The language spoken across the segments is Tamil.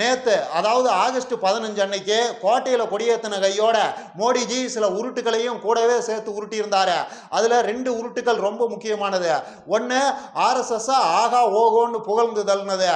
நேத்து அதாவது ஆகஸ்ட் பதினஞ்சு அன்னைக்கு கோட்டையில் கொடியேற்றின கையோட மோடிஜி சில உருட்டுகளையும் கூடவே சேர்த்து உருட்டி அதில் ரெண்டு உருட்டுகள் ரொம்ப முக்கியமானது. ஒன்று ஆர்எஸ்எஸ் ஆகா ஓகோன்னு புகழ்ந்து தள்ளினது.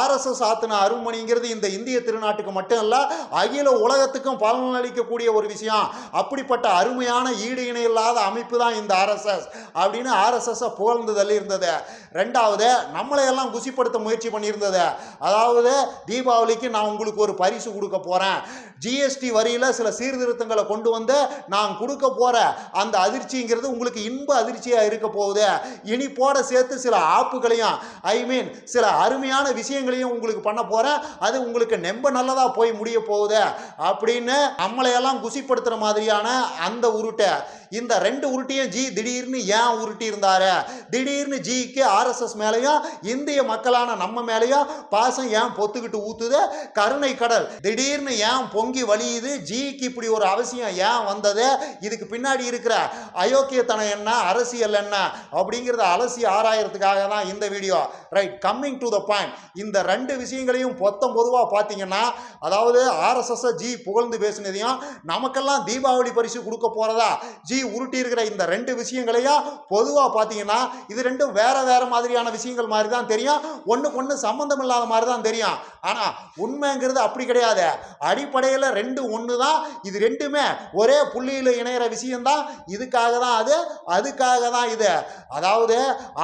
ஆர்எஸ்எஸ் ஆத்தின அருமணிங்கிறது இந்த இந்திய திருநாட்டுக்கு மட்டும் இல்லை அகில உலகத்துக்கும் பலனளிக்கக்கூடிய ஒரு விஷயம். அப்படிப்பட்ட அருமையான ஈடு இணை இல்லாத அமைப்பு தான் இந்த ஆர்எஸ்எஸ் அப்படின்னு ஆர்எஸ்எஸ்ஸை புகழ்ந்து தள்ளி இருந்தது ரெண்டாவது நம்மளையெல்லாம் குசிப்படுத்த முயற்சி பண்ணியிருந்தது. அதாவது தீபாவளி தீபாவளிக்கு நான் உங்களுக்கு ஒரு பரிசு கொடுக்க போகிறேன் ஜிஎஸ்டி வரியில் சில சீர்திருத்தங்களை கொண்டு வந்து நான் கொடுக்க போகிற அந்த அதிர்ச்சிங்கிறது உங்களுக்கு இன்ப அதிர்ச்சியாக இருக்க போகுது. இனிப்போட சேர்த்து சில ஆப்புகளையும் ஐ மீன் சில அருமையான விஷயங்களையும் உங்களுக்கு பண்ண போகிறேன் அது உங்களுக்கு நெம்ப நல்லதாக போய் முடிய போகுது. அப்படின்னு நம்மளையெல்லாம் குசிப்படுத்துகிற மாதிரியான அந்த உருட்டை. இந்த ரெண்டு உருட்டையும் ஜி திடீர்னு ஏன் உருட்டி இருந்தாரு திடீர்னு ஜிக்கு ஆர்எஸ்எஸ் மேலேயும் இந்திய மக்களான நம்ம மேலேயும் பாசம் ஏன் பொத்துக்கிட்டு ஊத்து ஊத்துது கருணை கடல். திடீர்னு ஏன் பொங்கி வழியுது? ஜிக்கு இப்படி ஒரு அவசியம் ஏன் வந்தது? இதுக்கு பின்னாடி இருக்கிற அயோக்கியத்தனம் என்ன? அரசியல் என்ன? அப்படிங்கிறத அலசி ஆராயறதுக்காக தான் இந்த video. Right coming to the point இந்த ரெண்டு விஷயங்களையும் பொத்தம் பொதுவாக பார்த்தீங்கன்னா அதாவது ஆர்எஸ்எஸ் ஜி புகழ்ந்து பேசினதையும் நமக்கெல்லாம் தீபாவளி பரிசு கொடுக்க போறதா? ஜி உருட்டி இருக்கிற இந்த ரெண்டு விஷயங்களையும் பொதுவாக பார்த்தீங்கன்னா இது ரெண்டும் வேற வேற மாதிரியான விஷயங்கள் மாதிரி தான் தெரியும். ஒன்றுக்கு ஒன்று சம்மந்தம் இல்லாத மாதிரி தான் தெரியும். ஆனால் உண்மைங்கிறது அப்படி கிடையாது. அடிப்படையில் ரெண்டு ஒன்று தான் இது ரெண்டுமே ஒரே புள்ளியில் இணையிற விஷயம்தான். இதுக்காக தான் அது அதுக்காக தான் இது. அதாவது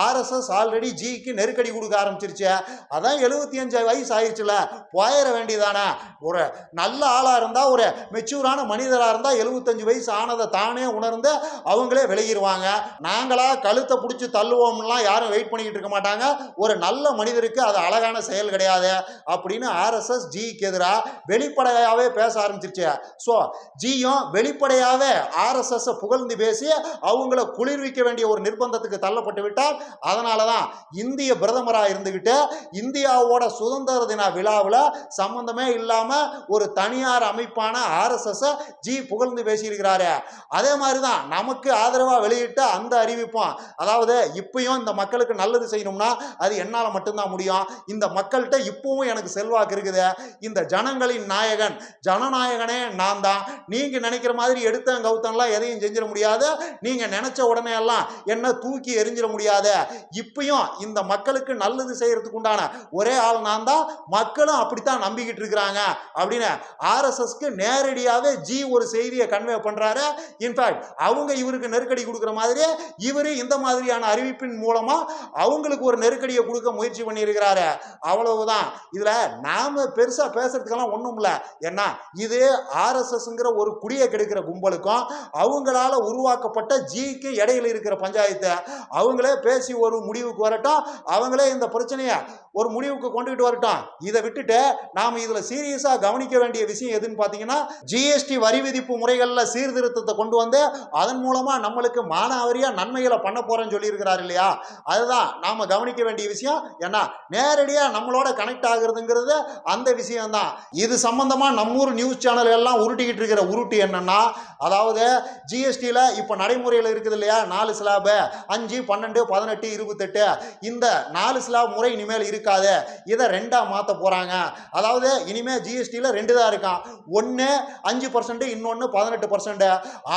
ஆர்எஸ்எஸ் ஆல்ரெடி ஜிக்கு நெருக்கடி கொடுக்க ஆரம்பிச்சிருச்சு. அதான் எழுபத்தி அஞ்சு வயசு ஆயிடுச்சுல போயிட வேண்டியதானே. ஒரு நல்ல ஆளாக இருந்தால் ஒரு மெச்சூரான மனிதராக இருந்தால் எழுபத்தஞ்சு வயசு ஆனதை தானே உணர்ந்து அவங்களே விலகிடுவாங்க நாங்களாக கழுத்தை பிடிச்சி தள்ளுவோம்லாம் யாரும் வெயிட் பண்ணிக்கிட்டு இருக்க மாட்டாங்க. ஒரு நல்ல மனிதருக்கு அது அழகான செயல் கிடையாது. அப்படின்னு ஆர்எஸ்எஸ் ஜிக்கு எதிராக வெளிப்படையாகவே பேச ஆரம்பிச்சிருச்சு. ஸோ ஜியும் வெளிப்படையாகவே ஆர்எஸ்எஸ் புகழ்ந்து பேசி அவங்கள குளிர்விக்க வேண்டிய ஒரு நிர்பந்தத்துக்கு தள்ளப்பட்டு விட்டால் அதனால தான் இந்திய பிரதமராக இருந்துக்கிட்டு இந்தியாவோட சுதந்திர தின விழாவில் சம்பந்தமே இல்லாமல் ஒரு தனியார் அமைப்பான ஆர்எஸ்எஸ் ஜி புகழ்ந்து பேசியிருக்கிறாரு. அதே மாதிரி தான் நமக்கு ஆதரவாக வெளியிட்ட அந்த அறிவிப்பும் அதாவது இப்பயும் இந்த மக்களுக்கு நல்லது செய்யணும்னா அது என்னால் மட்டும்தான் முடியும். இந்த மக்கள்கிட்ட இப்பவும் எனக்கு செல்வாக்கு இருக்குது. இந்த ஜனங்களின் நாயகன் ஜனநாயகனே நான் தான். நீங்கள் நினைக்கிற மாதிரி எடுத்த கௌத்தம்லாம் எதையும் செஞ்சிட முடியாது. நீங்கள் நினச்ச உடனே எல்லாம் என்ன தூக்கி எரிஞ்சிட முடியாது. இப்பயும் இந்த மக்களுக்கு நல்லது செய்யறதுக்கு உண்டான ஒரே ஆள் நான் தான். மக்களும் அப்படித்தான் நம்பிக்கிட்டு இருக்கிறாங்க அப்படின்னு ஆர்எஸ்எஸ்க்கு நேரடியாகவே ஜி ஒரு செய்தியை கன்வே பண்ணுறாரு இன்ஃபேக்ட் அவங்க இவருக்கு நெருக்கடி கொடுக்குற மாதிரி இவர் இந்த மாதிரியான அறிவிப்பின் மூலமாக அவங்களுக்கு ஒரு நெருக்கடியை கொடுக்க முயற்சி பண்ணியிருக்கிறாரு. அவ்வளவுதான். இதில் நாம் பெருசாக பேசுறதுக்கெல்லாம் ஒன்றும் இல்லை. ஏன்னா இது ஆர்எஸ்எஸ்ங்கிற ஒரு குடியை கெடுக்கிற கும்பலுக்கும் அவங்களால உருவாக்கப்பட்ட ஜிக்கு இடையில இருக்கிற பஞ்சாயத்தை அவங்களே பேசி ஒரு முடிவுக்கு வரட்டும் அவங்களே இந்த பிரச்சனையை ஒரு முடிவுக்கு கொண்டுகிட்டு வரட்டும். இதை விட்டுட்டு நாம் இதில் சீரியஸாக கவனிக்க வேண்டிய விஷயம் எதுன்னு பார்த்தீங்கன்னா ஜிஎஸ்டி வரி விதிப்பு முறைகளில் சீர்திருத்தத்தை கொண்டு வந்து அதன் மூலமாக நம்மளுக்கு மானாவரியாக நன்மைகளை பண்ண போகிறேன்னு சொல்லியிருக்கிறார் இல்லையா? அதுதான் நாம் கவனிக்க வேண்டிய விஷயம். ஏன்னா நேரடியாக நம்மளோட கனெக்ட் ஆகுறதுங்கிறது அந்த விஷயம்தான். இது சம்பந்தமாக நம்மூர் நியூஸ் சேனல் எல்லாம் உருட்டிக்கிட்டு இருக்கிற உருட்டு என்னன்னா அதாவது ஜிஎஸ்டியில் இப்போ நடைமுறையில் இருக்குது இல்லையா? நாலு ஸ்லாபு அஞ்சு பன்னெண்டு பதினெட்டு இருபத்தெட்டு. இந்த நாலு ஸ்லாப் முறை இனிமேல் இருக்காது. இதை ரெண்டாக மாற்ற போகிறாங்க அதாவது இனிமேல் ஜிஎஸ்டியில் ரெண்டு தான் இருக்கான். ஒன்று அஞ்சு பர்சன்ட் இன்னொன்று பதினெட்டு பர்சன்ட்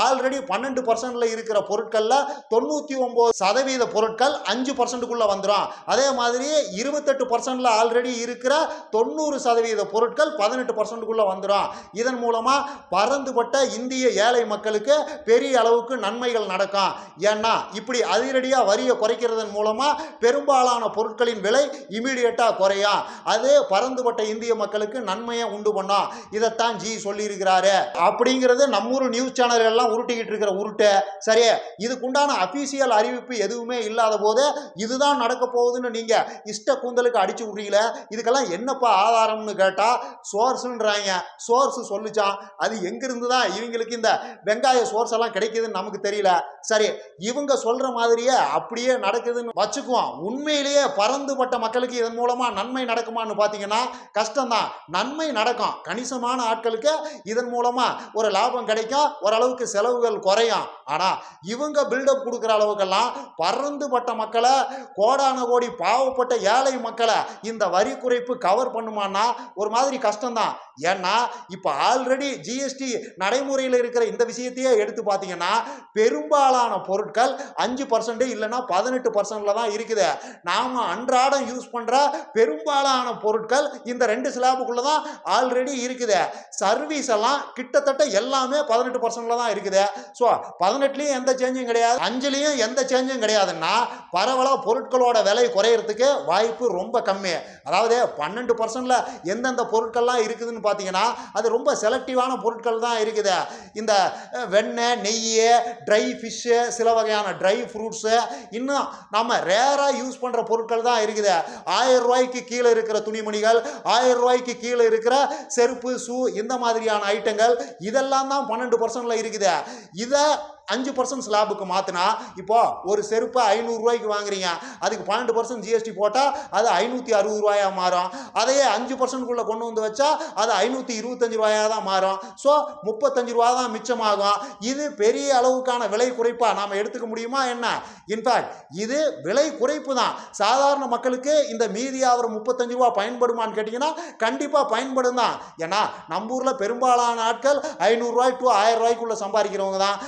ஆல்ரெடி பன்னெண்டு பர்சன்ட்ல இருக்கிற பொருட்களில் தொண்ணூற்றி ஒம்பது சதவீத பொருட்கள் அஞ்சு பர்சன்ட்டுக்குள்ளே வந்துடும் அதே மாதிரி இருபத்தெட்டு பர்சன்ட்ல ஆல்ரெடி இருக்கிற தொண்ணூறு சதவீத பொருட்கள் பதினெட்டு பர்சன்ட்டுக்குள்ளே வந்துடும். இதன் மூலமாக பறந்துபட்ட இந்திய ஏழை மக்களுக்கு பெரிய அளவுக்கு நன்மைகள் நடக்கும். ஏன்னா இப்படி அதிரடியாக வரியை குறைக்கிறதன் மூலமாக பெரும்பாலான பொருட்களின் விலை இமீடியட்டாக குறையும். அது பறந்துபட்ட இந்திய மக்களுக்கு நன்மையை உண்டு பண்ணும். இதைத்தான் ஜி சொல்லியிருக்கிறாரு. அப்படிங்கிறது நம்மூர் நியூஸ் சேனல் எல்லாம் உருட்டிக்கிட்டு இருக்கிற உருட்டு. சரி இதுக்குண்டான அபிஷியல் அறிவிப்பு எதுவுமே இல்லாத போது இதுதான் நடக்க போகுதுன்னு நீங்கள் இஷ்ட கூந்தலுக்கு அடிச்சு விட்றீங்களே? இதுக்கெல்லாம் என்னப்பா ஆதாரம்னு கேட்டால் சோர்ஸுன்றாங்க சோர்ஸ் சொல்லுச்சான் அது எங்கிருந்து தான் இவங்களுக்கு இந்த வெங்காய சோர்ஸ் எல்லாம் கிடைக்குதுன்னு நமக்கு தெரியல. சரி இவங்க சொல்ற மாதிரியே அப்படியே நடக்குதுன்னு வச்சுக்குவோம். உண்மையிலேயே பறந்துபட்ட மக்களுக்கு இதன் மூலமா நன்மை நடக்குமான்னு பார்த்தீங்கன்னா கஷ்டம்தான். நன்மை நடக்கும். கணிசமான ஆட்களுக்கு இதன் மூலமா ஒரு லாபம் கிடைக்கும். ஓரளவுக்கு செலவுகள் குறையும். ஆனா இவங்க பில்டப் கொடுக்குற அளவுக்கெல்லாம் பறந்துபட்ட மக்களை கோடான கோடி பாவப்பட்ட ஏழை மக்களை இந்த வரி குறைப்பு கவர் பண்ணுமா பயன்படுமான்னா ஒரு மாதிரி கஷ்டம்தான். ஏன்னா இப்போ ஆல்ரெடி ஜிஎஸ்டி நடைமுறையில் இருக்கிற இந்த விஷயத்தையே எடுத்து பார்த்தீங்கன்னா பெரும்பாலான பொருட்கள் அஞ்சு பர்சன்ட் இல்லைன்னா பதினெட்டு பர்சன்ட்ல தான் இருக்குது. நாம் அன்றாடம் யூஸ் பண்ணுற பெரும்பாலான பொருட்கள் இந்த ரெண்டு ஸ்லாபுக்குள்ள தான் ஆல்ரெடி இருக்குது. சர்வீஸ் எல்லாம் கிட்டத்தட்ட எல்லாமே பதினெட்டு பர்சன்ட்ல தான் இருக்குது. ஸோ பதினெட்டுலேயும் எந்த சேஞ்சும் கிடையாது. அஞ்சுலேயும் எந்த சேஞ்சும் கிடையாதுன்னா பரவலாக பொருட்களோட விலை குறையிறதுக்கு வாய்ப்பு ரொம்ப கம்மி. அதாவது பன்னெண்டு பர்சன்ட்ல எந்தெந்த பொருட்கள்லாம் இருக்குதுன்னு பார்த்தீங்கன்னா அது ரொம்ப செலக்டிவான பொருட்கள் தான் இருக்குது. இந்த வெண்ணெய் நெய் ட்ரை ஃபிஷ்ஷு சில வகையான ட்ரை ஃப்ரூட்ஸு இன்னும் நம்ம ரேராக யூஸ் பண்ணுற பொருட்கள் தான் இருக்குது. ஆயிரம் ரூபாய்க்கு கீழே இருக்கிற துணிமணிகள் ஆயிரம் ரூபாய்க்கு கீழே இருக்கிற செருப்பு ஷூ இந்த மாதிரியான ஐட்டங்கள் இதெல்லாம் தான் பன்னெண்டு பர்சன்டில் இருக்குது. இதை அஞ்சு பர்சன்ட் ஸ்லாபுக்கு மாற்றினா இப்போ ஒரு செருப்பை ஐநூறுரூவாய்க்கு வாங்குறீங்க. அதுக்கு பன்னெண்டு பர்சன்ட் ஜிஎஸ்டி போட்டால் அது ஐநூற்றி அறுபது ரூபாயாக மாறும். அதையே அஞ்சு பர்சன்ட்குள்ளே கொண்டு வந்து வச்சா அது ஐநூற்றி இருபத்தஞ்சு ரூபாயாக தான் மாறும். ஸோ முப்பத்தஞ்சு ரூபா தான் மிச்சமாகும். இது பெரிய அளவுக்கான விலை குறைப்பாக நாம் எடுத்துக்க முடியுமா என்ன? இன்ஃபேக்ட் இது விலை குறைப்பு தான். சாதாரண மக்களுக்கு இந்த மீதியாகிற முப்பத்தஞ்சு ரூபா பயன்படுமான்னு கேட்டிங்கன்னா கண்டிப்பாக பயன்படும் தான். ஏன்னா நம்ம ஊரில் பெரும்பாலான ஆட்கள் ஐநூறுரூவாய் டு ஆயிரம் ரூபாய்க்குள்ளே சம்பாதிக்கிறவங்க தான்.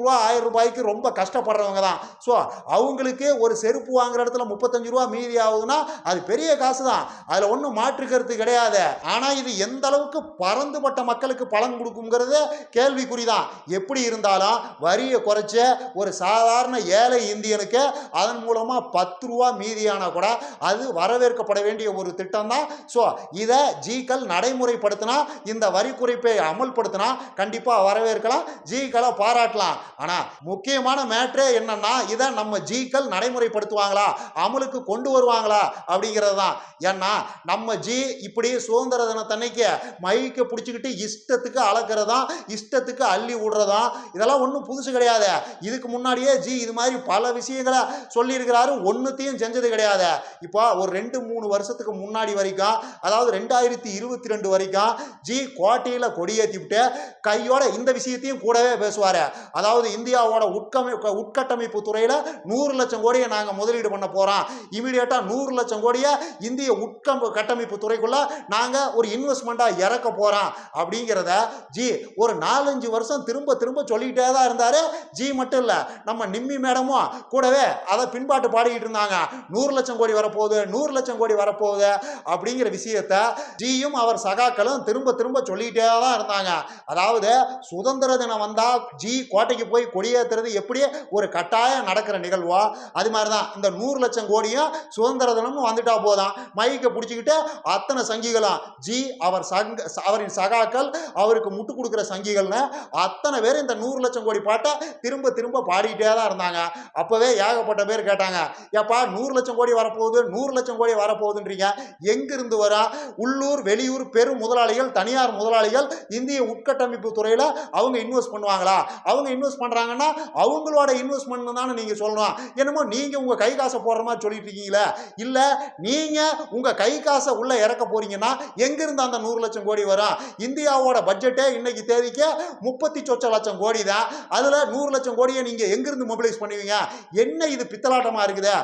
ஐநூறுரூவா ஆயிரம் ரூபாய்க்கு ரொம்ப கஷ்டப்படுறவங்க தான். ஸோ அவங்களுக்கு ஒரு செருப்பு வாங்குற இடத்துல முப்பத்தஞ்சு ரூபா மீதி ஆகுதுன்னா அது பெரிய காசு தான் அதில் ஒன்றும் மாற்றுக்கிறது கிடையாது. ஆனால் இது எந்த அளவுக்கு பறந்துபட்ட மக்களுக்கு பலன் கொடுக்குங்கிறது கேள்விக்குறி தான். எப்படி இருந்தாலும் வரியை குறைச்ச ஒரு சாதாரண ஏழை இந்தியனுக்கு அதன் மூலமாக பத்து ரூபா மீதியானா கூட அது வரவேற்கப்பட வேண்டிய ஒரு திட்டம் தான். ஸோ இதை ஜிகள் நடைமுறைப்படுத்தினா இந்த வரி குறைப்பை அமல்படுத்தினா கண்டிப்பாக வரவேற்கலாம். ஜிகளை பாராட்டலாம். ஆனால் முக்கியமான மேட்ரே என்னன்னா இதை நம்ம ஜிக்கள் நடைமுறைப்படுத்துவாங்களா? அமலுக்கு கொண்டு வருவாங்களா? அப்படிங்கிறது தான் ஏன்னா நம்ம ஜி இப்படி சுதந்திர தினத்தன்னைக்கு மைக்கை பிடிச்சிக்கிட்டு இஷ்டத்துக்கு அளக்கிறதா இஷ்டத்துக்கு அள்ளி விடுறதா இதெல்லாம் ஒன்றும் புதுசு கிடையாது. இதுக்கு முன்னாடியே ஜி இது மாதிரி பல விஷயங்களை சொல்லியிருக்கிறாரு. ஒன்றுத்தையும் செஞ்சது கிடையாது. இப்போ ஒரு ரெண்டு மூணு வருஷத்துக்கு முன்னாடி வரைக்கும் அதாவது ரெண்டாயிரத்தி இருபத்தி ரெண்டு வரைக்கும் ஜி கோட்டையில் கொடியேற்றி விட்டு கையோட இந்த விஷயத்தையும் கூடவே பேசுவார். அதாவது அதாவது இந்தியாவோட உட்கமை உட்கட்டமைப்பு துறையில் நூறு லட்சம் கோடியை நாங்கள் முதலீடு பண்ண போகிறோம் இமீடியட்டாக நூறு லட்சம் கோடியை இந்திய உட்கம் கட்டமைப்பு துறைக்குள்ளே நாங்கள் ஒரு இன்வெஸ்ட்மெண்ட்டாக இறக்க போகிறோம் அப்படிங்கிறத ஜி ஒரு நாலஞ்சு வருஷம் திரும்ப திரும்ப சொல்லிக்கிட்டே தான் இருந்தார். ஜி மட்டும் இல்லை நம்ம நிம்மி மேடமும் கூடவே அதை பின்பாட்டு பாடிக்கிட்டு இருந்தாங்க. நூறு லட்சம் கோடி வரப்போகுது நூறு லட்சம் கோடி வரப்போகுது அப்படிங்கிற விஷயத்த ஜியும் அவர் சகாக்களும் திரும்ப திரும்ப சொல்லிக்கிட்டே தான் இருந்தாங்க. அதாவது சுதந்திர தினம் வந்தால் ஜி கோட்டைக்கு போய் கொடியேற்றுறது எப்படி ஒரு கட்டாயம் நடக்கிற நிகழ்வா? அது மாதிரி தான் இந்த நூறு லட்சம் கோடியும் சுதந்திர தினமும் வந்துட்டா போதும். மைக்கை பிடிச்சிக்கிட்டு அத்தனை சங்கிகளும் ஜி அவர் சங்க அவரின் சகாக்கள் அவருக்கு முட்டு கொடுக்குற சங்கிகள்னு அத்தனை பேர் இந்த நூறு லட்சம் கோடி பாட்டை திரும்ப திரும்ப பாடிக்கிட்டே தான் இருந்தாங்க. அப்போவே ஏகப்பட்ட பேர் கேட்டாங்க ஏப்பா நூறு லட்சம் கோடி வரப்போகுது நூறு லட்சம் கோடி வரப்போகுதுன்றீங்க. எங்கிருந்து வரா? உள்ளூர் வெளியூர் பெரும் முதலாளிகள் தனியார் முதலாளிகள் இந்திய உட்கட்டமைப்பு துறையில் அவங்க இன்வெஸ்ட் பண்ணுவாங்களா? அவங்க இன்வெஸ்ட் பண்ணுறாங்கன்னா அவங்களோட இன்வெஸ்ட்மெண்ட் தானே நீங்கள் சொல்லணும் என்னமோ நீங்கள் உங்கள் கை காசை போடுற மாதிரி சொல்லிட்டு இருக்கீங்களே. இல்லை நீங்கள் உங்கள் கை காசை உள்ளே இறக்க போறீங்கன்னா எங்கிருந்து அந்த நூறு லட்சம் கோடி வரும்? இந்தியாவோட பட்ஜெட்டே இன்னைக்கு தேதிக்கு முப்பத்தி சொச்ச லட்சம் கோடி தான். அதில் நூறு லட்சம் கோடியை நீங்கள் எங்கேருந்து மொபிலைஸ் பண்ணுவீங்க? என்ன இது பித்தலாட்டமாக இருக்குது?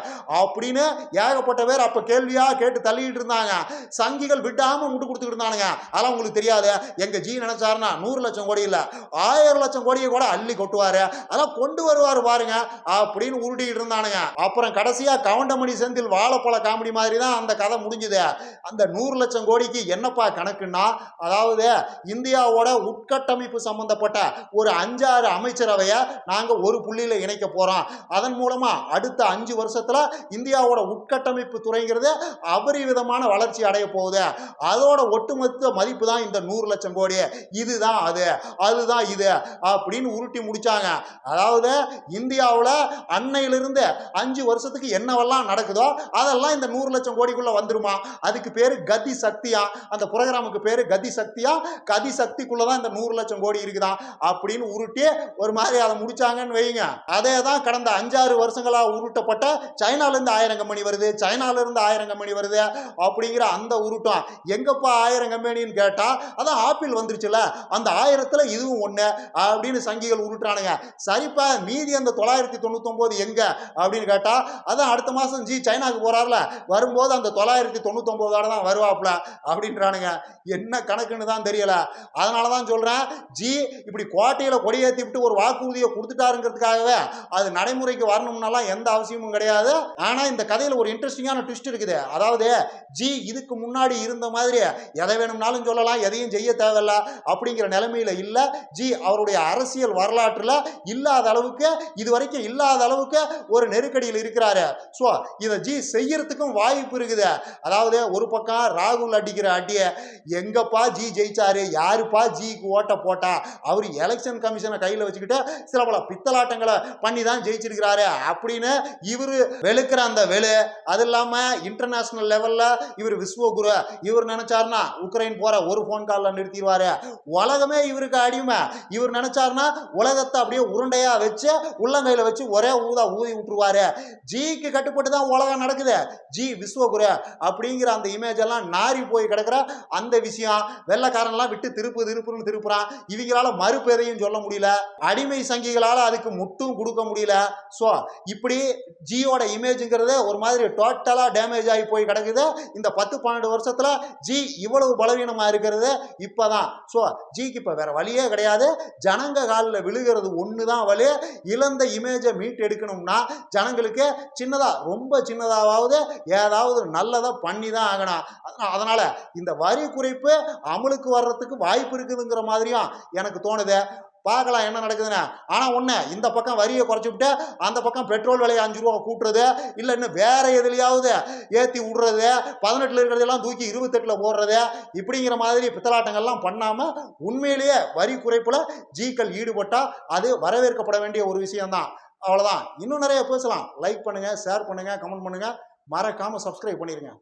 அப்படின்னு ஏகப்பட்ட பேர் அப்போ கேள்வியாக கேட்டு தள்ளிட்டு இருந்தாங்க. சங்கிகள் விடாமல் முட்டு கொடுத்துக்கிட்டு இருந்தானுங்க. அதெல்லாம் உங்களுக்கு தெரியாது. எங்கள் ஜி நினச்சாருன்னா நூறு லட்சம் கோடி இல்லை. ஆயிரம் லட்சம் கோடியை கூட அள்ளி கொட்டு கொட்டுவார் அதான் கொண்டு வருவார் பாருங்க. அப்படின்னு உருட்டிக்கிட்டு இருந்தானுங்க. அப்புறம் கடைசியா கவுண்டமணி செந்தில் வாழைப்பழ காமெடி மாதிரி தான் அந்த கதை முடிஞ்சுது. அந்த நூறு லட்சம் கோடிக்கு என்னப்பா கணக்குன்னா அதாவது இந்தியாவோட உட்கட்டமைப்பு சம்பந்தப்பட்ட ஒரு அஞ்சாறு அமைச்சரவையை நாங்கள் ஒரு புள்ளியில் இணைக்க போகிறோம் அதன் மூலமாக அடுத்த அஞ்சு வருஷத்தில் இந்தியாவோட உட்கட்டமைப்பு துறைங்கிறது அபரிவிதமான வளர்ச்சி அடைய போகுது. அதோட ஒட்டுமொத்த மதிப்பு தான் இந்த நூறு லட்சம் கோடி. இதுதான் அது. அதுதான் இது. அப்படின்னு உருட்டி முடிச்சு முடிச்சாங்க அதாவது இந்தியாவில் அன்னையிலிருந்து அஞ்சு வருஷத்துக்கு என்னவெல்லாம் நடக்குதோ அதெல்லாம் இந்த நூறு லட்சம் கோடிக்குள்ள வந்துருமா? அதுக்கு பேர் கதி சக்தியா? அந்த புரோகிராமுக்கு பேர் கதி சக்தியா? கதி சக்திக்குள்ளே தான் இந்த நூறு லட்சம் கோடி இருக்குதா? அப்படின்னு உருட்டி ஒரு மாதிரி அதை முடிச்சாங்கன்னு வைங்க. அதே தான் கடந்த அஞ்சாறு வருஷங்களா உருட்டப்பட்ட சைனால இருந்து ஆயிரம் கம்பெனி வருது சைனால இருந்து ஆயிரம் கம்பெனி வருது அப்படிங்கிற அந்த உருட்டம். எங்கப்பா ஆயிரம் கம்பெனின்னு கேட்டா அதான் ஆப்பிள் வந்துருச்சுல அந்த ஆயிரத்துல இதுவும் ஒண்ணு அப்படின்னு சங்கிகள் உருட்டுறாங்க. அப்படின்றானுங்க சரிப்பா மீதி அந்த தொள்ளாயிரத்தி தொண்ணூத்தொம்போது எங்க? அப்படின்னு கேட்டால் அதான் அடுத்த மாதம் ஜி சைனாவுக்கு போறாருல வரும்போது அந்த தொள்ளாயிரத்தி தொண்ணூத்தொம்போதோட தான் வருவாப்புல அப்படின்றானுங்க. என்ன கணக்குன்னு தான் தெரியல. அதனால தான் சொல்கிறேன் ஜி இப்படி கோட்டையில் கொடியேற்றி விட்டு ஒரு வாக்குறுதியை கொடுத்துட்டாருங்கிறதுக்காகவே அது நடைமுறைக்கு வரணும்னாலாம் எந்த அவசியமும் கிடையாது. ஆனால் இந்த கதையில் ஒரு இன்ட்ரெஸ்டிங்கான ட்விஸ்ட் இருக்குது. அதாவது ஜி இதுக்கு முன்னாடி இருந்த மாதிரி எதை வேணும்னாலும் சொல்லலாம் எதையும் செய்ய தேவையில்ல அப்படிங்கிற நிலைமையில இல்லை. ஜி அவருடைய அரசியல் வரலாற்றில் இல்லாத அளவுக்கு இது வரைக்கும் இல்லாத அளவுக்கு ஒரு நெருக்கடியில் இருக்கிறாரு. ஸோ இதை ஜி செய்யறதுக்கும் வாய்ப்பு இருக்குது. அதாவது ஒரு பக்கம் ராகுல் அடிக்கிற அடிய எங்கப்பா ஜி ஜெயிச்சாரு? யாருப்பா ஜிக்கு ஓட்ட போட்டா? அவர் எலெக்ஷன் கமிஷனை கையில் வச்சுக்கிட்டு சில பல பித்தலாட்டங்களை பண்ணி தான் ஜெயிச்சிருக்கிறாரு. அப்படின்னு இவர் வெளுக்கிற அந்த வெளு அது இல்லாமல் இன்டர்நேஷனல் லெவலில் இவர் விஸ்வகுரு இவர் நினைச்சாருன்னா உக்ரைன் போற ஒரு ஃபோன் காலில் நிறுத்திடுவார். உலகமே இவருக்கு அடிமை. இவர் நினைச்சாருன்னா உலகத்தை அப்படியே உருண்டையா வச்சு உள்ளங்கையில் வச்சு ஒரே ஊதா ஊதி விட்டுருவாரு. ஜிக்கு கட்டுப்பட்டு தான் உலகம் நடக்குது. ஜி விஸ்வகுரு அப்படிங்கிற அந்த இமேஜ் எல்லாம் நாரி போய் கிடக்குற அந்த விஷயம். வெள்ளக்காரன்லாம் விட்டு திருப்பு திருப்புன்னு திருப்புறான். இவங்களால மறுப்பு எதையும் சொல்ல முடியல. அடிமை சங்கிகளால அதுக்கு முட்டும் கொடுக்க முடியல. ஸோ இப்படி ஜியோட இமேஜுங்கிறது ஒரு மாதிரி டோட்டலாக டேமேஜ் ஆகி போய் கிடக்குது. இந்த பத்து பன்னெண்டு வருஷத்துல ஜி இவ்வளவு பலவீனமாக இருக்கிறது இப்போதான். ஸோ ஜிக்கு இப்போ வேற வழியே கிடையாது. ஜனங்க காலில் விழுகிறது ஒன்று தான் வழி இழந்த இமேஜை மீட் எடுக்கணும்னா ஜனங்களுக்கு சின்னதாக ரொம்ப சின்னதாவது ஏதாவது நல்லதாக பண்ணி தான் ஆகணும். அதனால் அதனால இந்த வரி குறைப்பு அமலுக்கு வர்றதுக்கு வாய்ப்பு இருக்குதுங்கிற மாதிரியும் எனக்கு தோணுது. பார்க்கலாம் என்ன நடக்குதுன்னு. ஆனால் ஒன்று இந்த பக்கம் வரியை குறைச்சி விட்டு அந்த பக்கம் பெட்ரோல் விலையை அஞ்சு ரூபா கூட்டுறது இல்லை இன்னும் வேற எதுலையாவது ஏற்றி விடுறது பதினெட்டில் இருக்கிறதெல்லாம் தூக்கி இருபத்தெட்டில் போடுறது இப்படிங்கிற மாதிரி பித்தலாட்டங்கள்லாம் பண்ணாமல் உண்மையிலேயே வரி குறைப்பில் ஜீக்கள் ஈடுபட்டால் அது வரவேற்கப்பட வேண்டிய ஒரு விஷயம்தான். அவ்வளோதான் இன்னும் நிறைய பேசலாம். லைக் பண்ணுங்கள் ஷேர் பண்ணுங்கள் கமெண்ட் பண்ணுங்கள் மறக்காமல் சப்ஸ்கிரைப் பண்ணிடுங்க